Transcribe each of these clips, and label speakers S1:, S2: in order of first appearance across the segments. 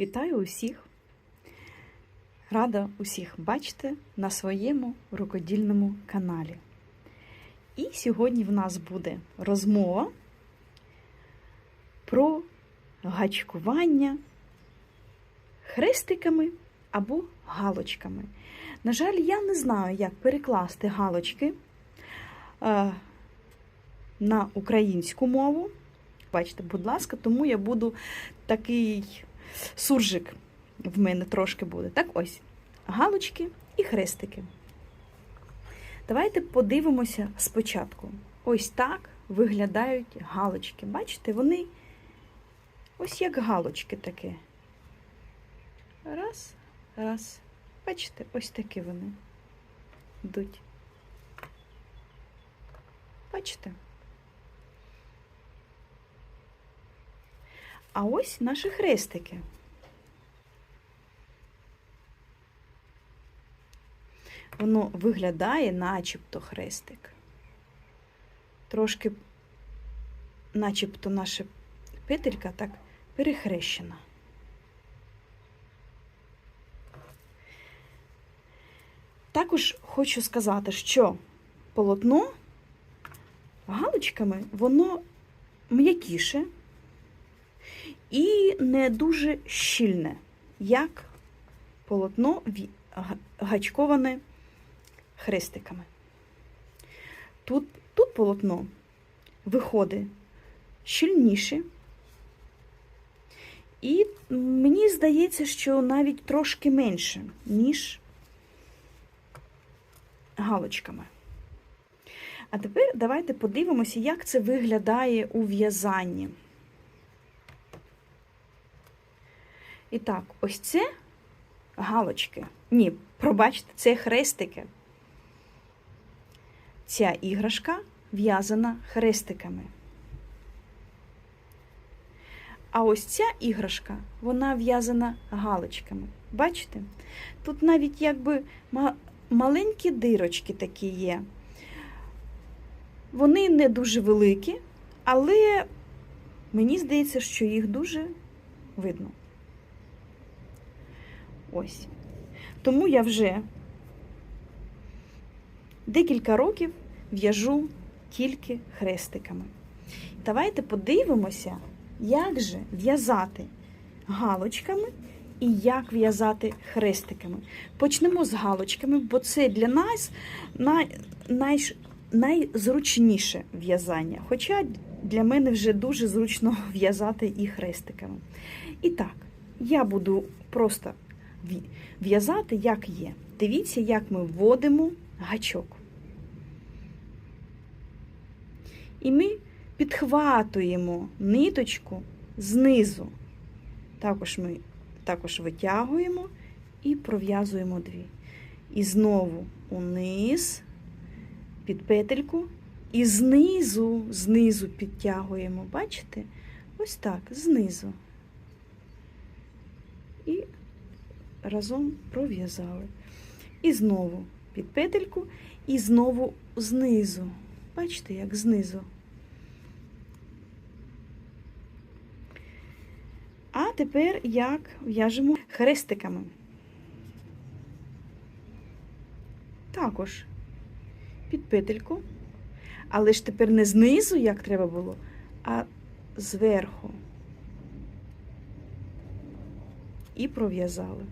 S1: Вітаю усіх! Рада усіх бачити на своєму рукодільному каналі. І сьогодні в нас буде розмова про гачкування хрестиками або галочками. На жаль, я не знаю, як перекласти галочки е, на українську мову. Бачите, будь ласка, тому я буду такий суржик в мене трошки буде. Так ось, галочки і хрестики. Давайте подивимося спочатку. Ось так виглядають галочки. Бачите, вони ось як галочки таке. Раз, раз. Бачите, ось такі вони йдуть. Бачите? А ось наші хрестики. Воно виглядає начебто хрестик. Трошки, начебто, наша петелька так перехрещена. Також хочу сказати, що полотно галочками, воно м'якіше і не дуже щільне, як полотно гачковане хрестиками. Тут, тут полотно виходить щільніше, і мені здається, що навіть трошки менше, ніж галочками. А тепер давайте подивимося, як це виглядає у в'язанні. І так, ось це галочки. Ні, пробачте, це хрестики. Ця іграшка в'язана хрестиками. А ось ця іграшка, вона в'язана галочками. Бачите? Тут навіть якби маленькі дирочки такі є. Вони не дуже великі, але мені здається, що їх дуже видно. Ось. Тому я вже декілька років в'яжу тільки хрестиками. Давайте подивимося, як же в'язати галочками і як в'язати хрестиками. Почнемо з галочками, бо це для нас най, най, найзручніше в'язання. Хоча для мене вже дуже зручно в'язати і хрестиками. І так, я буду просто в'язати, як є. Дивіться, як ми вводимо гачок. І ми підхватуємо ниточку знизу. Також ми також витягуємо і пров'язуємо дві. І знову униз, під петельку, і знизу, знизу підтягуємо, бачите? Ось так, знизу. І разом пров'язали. І знову під петельку, і знову знизу. Бачите, як знизу. А тепер як в'яжемо хрестиками. Також під петельку, але ж тепер не знизу, як треба було, а зверху. І пров'язали.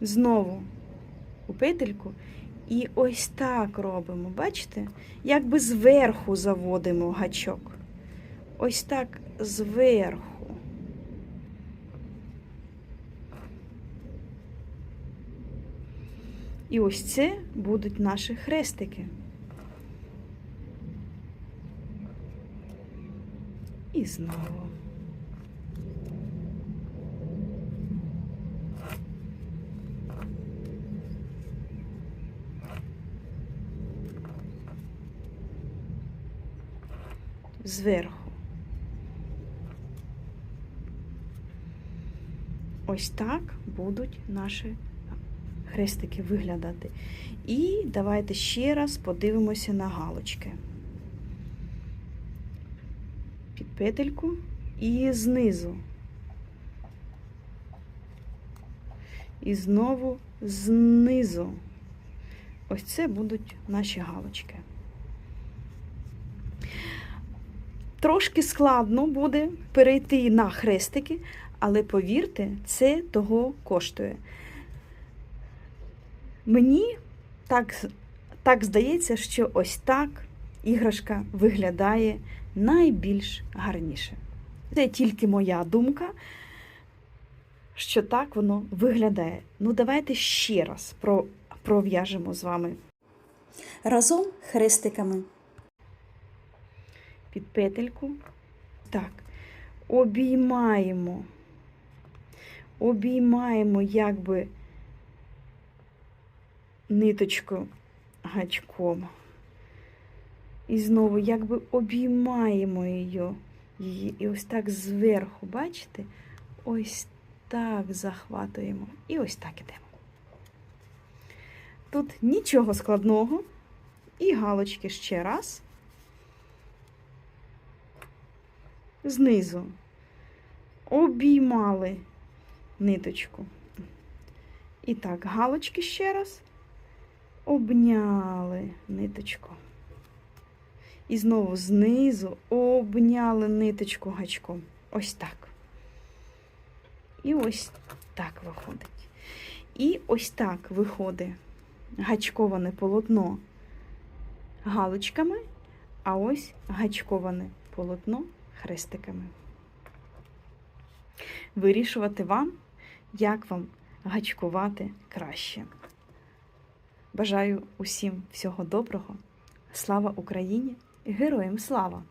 S1: Знову у петельку. І ось так робимо, бачите? Якби зверху заводимо гачок. Ось так зверху. І ось це будуть наші хрестики. І знову. Зверху. Ось так будуть наші хрестики виглядати. І давайте ще раз подивимося на галочки. Під петельку і знизу. і знову знизу. Ось це будуть наші галочки. Трошки складно буде перейти на хрестики, але повірте, це того коштує. Мені так, так здається, що ось так іграшка виглядає найбільш гарніше. Це тільки моя думка, що так воно виглядає. Ну, давайте ще раз про, пров'яжемо з вами
S2: разом хрестиками.
S1: Під петельку. Так, обіймаємо. Обіймаємо якби ниточку гачком. І знову якби обіймаємо її. І ось так зверху, бачите? Ось так захватуємо. І ось так ідемо. Тут нічого складного. І галочки ще раз. Знизу обіймали ниточку. І так, галочки ще раз обняли ниточку. І знову знизу обняли ниточку гачком. Ось так. І ось так виходить. І ось так виходить гачковане полотно галочками, а ось гачковане полотно хрестиками. Вирішувати вам, як вам гачкувати краще. Бажаю усім всього доброго. Слава Україні! Героям слава!